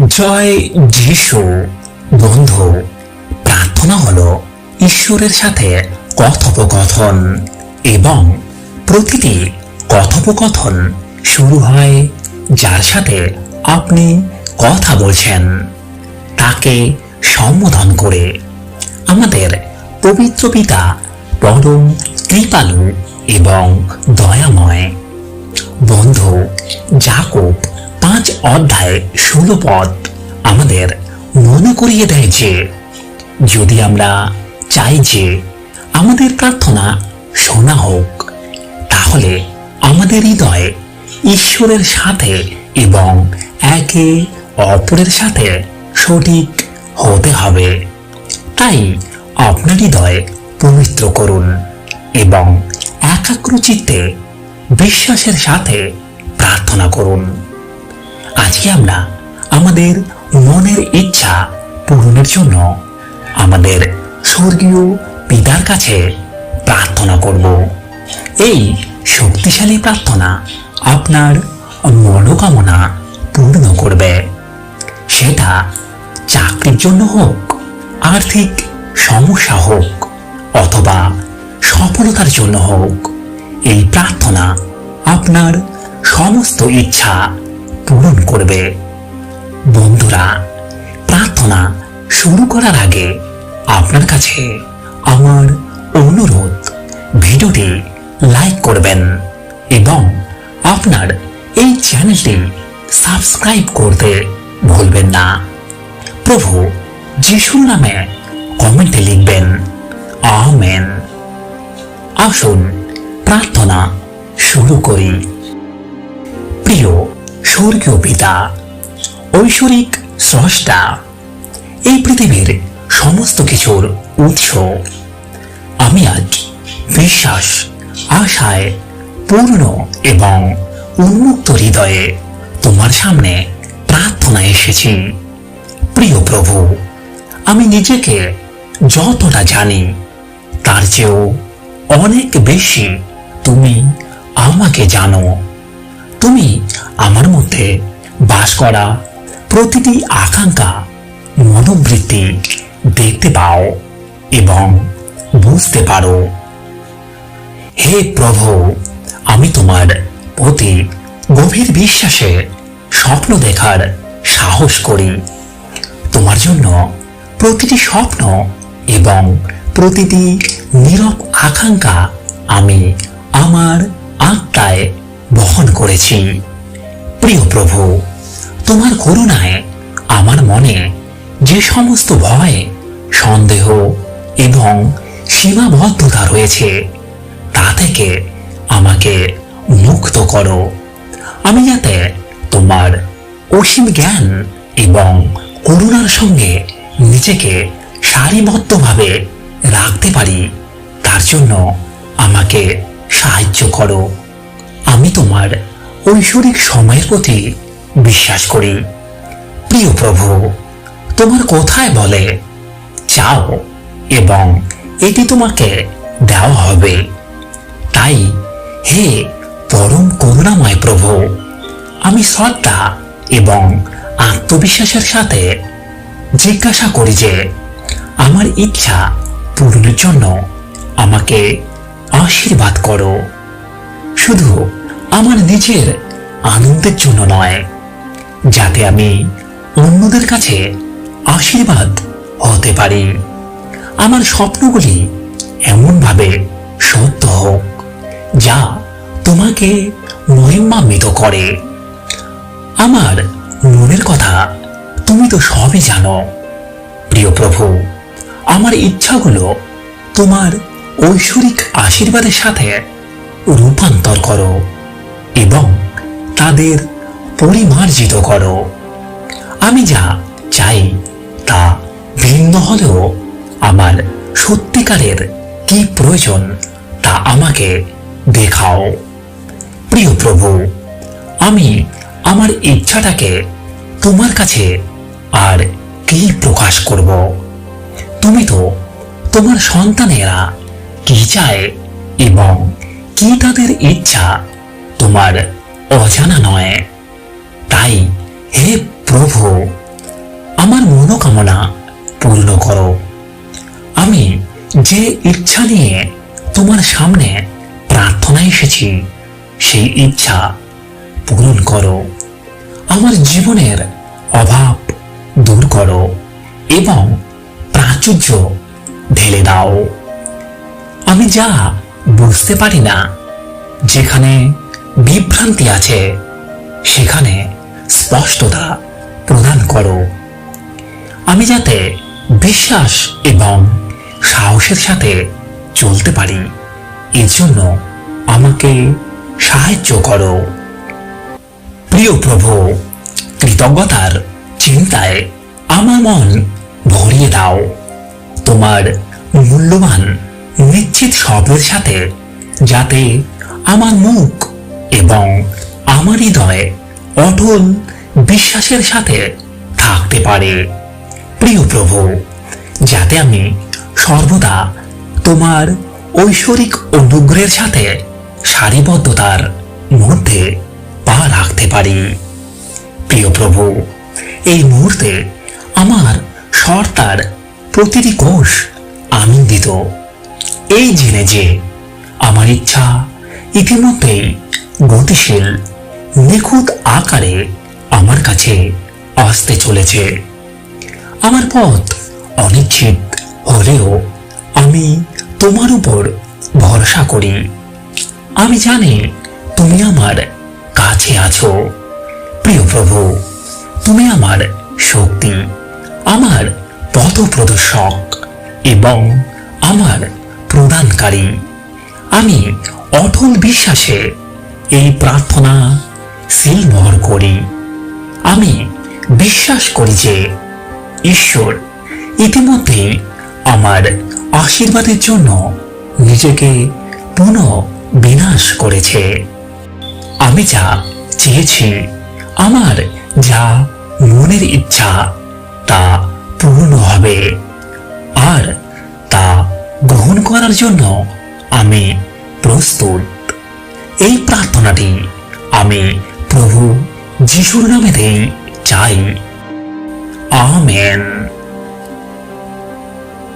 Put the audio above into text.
জয় যিশু বন্ধু। প্রার্থনা হল ঈশ্বরের সাথে কথোপকথন এবং প্রতিটি কথোপকথন শুরু হয় যার সাথে আপনি কথা বলছেন, তাকে সম্বোধন করে। আমাদের পবিত্র পিতা পরম কৃপালু এবং দয়াময়। বন্ধু জাকব পাঁচ অধ্যায় ষোলো পদ আমাদের মনে করিয়ে দেয় যে, যদি আমরা চাই যে আমাদের প্রার্থনা শোনা হোক, তাহলে আমাদের হৃদয় ঈশ্বরের সাথে এবং একে অপরের সাথে সঠিক হতে হবে। তাই আপনার হৃদয় পবিত্র করুন এবং একাগ্র চিত্তে বিশ্বাসের সাথে প্রার্থনা করুন। আজকে আমরা আমাদের মনের ইচ্ছা পূরণের জন্য আমাদের স্বর্গীয় পিতার কাছে প্রার্থনা করব। এই শক্তিশালী প্রার্থনা আপনার মনোকামনা পূর্ণ করবে। সেটা চাকরির জন্য হোক, আর্থিক সমস্যা হোক, অথবা সফলতার জন্য হোক, এই প্রার্থনা আপনার সমস্ত ইচ্ছা পূরণ করবে। বন্ধুরা, প্রার্থনা শুরু করার আগে আপনার কাছে আমার অনুরোধ, ভিডিওটি লাইক করবেন এবং আপনার এই চ্যানেলটি সাবস্ক্রাইব করতে ভুলবেন না। প্রভু যিশুর নামে কমেন্টে লিখবেন, আমেন। আসুন প্রার্থনা শুরু করি। প্রিয় স্বর্গীয় পিতা, ঐশ্বরিক স্রষ্টা। এই পৃথিবীর সমস্ত কিছুর উৎস। আমি আজ বিশ্বাস, আশায় পূর্ণ এবং উন্মুক্ত হৃদয়ে তোমার সামনে প্রার্থনা এসেছি। প্রিয় প্রভু, আমি নিজেকে যতটা জানি, তার চেয়েও অনেক বেশি তুমি আমাকে জানো। তুমি আমার মধ্যে বাস করা প্রতিটি আকাঙ্ক্ষা, মনোবৃত্তি দেখতে পাও এবং বুঝতে পারো। হে প্রভু, আমি তোমার প্রতি গভীর বিশ্বাসে স্বপ্ন দেখার সাহস করি। তোমার জন্য প্রতিটি স্বপ্ন এবং প্রতিটি নীরব আকাঙ্ক্ষা আমি আমার আত্মায় বহন করেছি। প্রিয় প্রভু, তোমার করুণায় আমার মনে যে সমস্ত ভয়, সন্দেহ এবং সীমাবদ্ধতা রয়েছে, তা থেকে আমাকে মুক্ত করো। আমি যাতে তোমার অসীম জ্ঞান এবং করুণার সঙ্গে নিজেকে সারিবদ্ধভাবে রাখতে পারি, তার জন্য আমাকে সাহায্য করো। আমি তোমার ঐশ্বরিক সময়ের প্রতি বিশ্বাস করি। প্রিয় প্রভু, তোমার কোথায় বলে, চাও এবং এটি তোমাকে দেওয়া হবে। তাই হে পরম করুণাময় প্রভু, আমি শ্রদ্ধা এবং আত্মবিশ্বাসের সাথে জিজ্ঞাসা করি যে, আমার ইচ্ছা পূরণের জন্য আমাকে আশীর্বাদ করো। শুধু আমার নিজের আনন্দের জন্য নয়, যাতে আমি অন্যদের কাছে আশীর্বাদ হতে পারি। আমার স্বপ্নগুলি এমনভাবে সত্য হোক, যা তোমাকে মহিমান্বিত করে। আমার মনের কথা তুমি তো সবই জানো। প্রিয় প্রভু, আমার ইচ্ছাগুলো তোমার ঐশ্বরিক আশীর্বাদের সাথে রূপান্তর করো এবং তাদের পরিমার্জিত করো। আমি যা চাই তা ভিন্ন হলেও আমার সত্যিকারের কি প্রয়োজন তা আমাকে দেখাও। প্রিয় প্রভু, আমি আমার ইচ্ছাটাকে তোমার কাছে আর কি প্রকাশ করব? তুমি তো তোমার সন্তানেরা কি চায় এবং কি তাদের ইচ্ছা তোমার অজানা নয়। তাই হে প্রভু, আমার মনোকামনা পূর্ণ করো। আমি যে ইচ্ছা নিয়ে তোমার সামনে প্রার্থনা এসেছি, সেই ইচ্ছা পূরণ করো। আমার জীবনের অভাব দূর করো এবং প্রাচুর্য ঢেলে দাও। আমি যা বুঝতে পারি না। যেখানে বিভ্রান্তি আছে, সেখানে স্পষ্টতা প্রদান করো। আমি যাতে বিশ্বাস এবং সাহসের সাথে চলতে পারি, এর জন্য আমাকে সাহায্য করো। প্রিয় প্রভু, কৃতজ্ঞতার চিন্তায় আমার মন ভরিয়ে দাও। তোমার মূল্যবান নিশ্চিত শব্দের সাথে, যাতে আমার মুখ এবং আমার হৃদয়ে অটল বিশ্বাসের সাথে থাকতে পারে। প্রিয় প্রভু, যাতে আমি সর্বদা তোমার ঐশ্বরিক অনুগ্রহের সাথে সারিবদ্ধতার মধ্যে পা রাখতে পারি। প্রিয় প্রভু, এই মুহূর্তে আমার সর্তার প্রতিটি কোষ আনন্দিত। এই জেনে যে আমার ইচ্ছা ইতিমধ্যেই গতিশীল, নিখুঁত আকারে আমার কাছে আসতে চলেছে। আমার পথ অনিশ্চিত হলেও আমি তোমার উপর ভরসা করি। আমি জানি তুমি আমার কাছে আছো। প্রিয় প্রভু, তুমি আমার শক্তি, আমার পথ প্রদর্শক এবং আমার প্রদানকারী। আমি অটল বিশ্বাসে এই প্রার্থনা সিলমোহর করি। আমি বিশ্বাস করি যে ঈশ্বর ইতিমধ্যে আমার আশীর্বাদের জন্য নিজেকে পুনঃ বিনাশ করেছে। আমি যা চেয়েছি, আমার যা মনের ইচ্ছা তা পূর্ণ হবে। আর গ্রহণ করার জন্য আমি প্রস্তুত। এই প্রার্থনাটি আমি প্রভু যিশুর নামে দেই চাই। আমেন।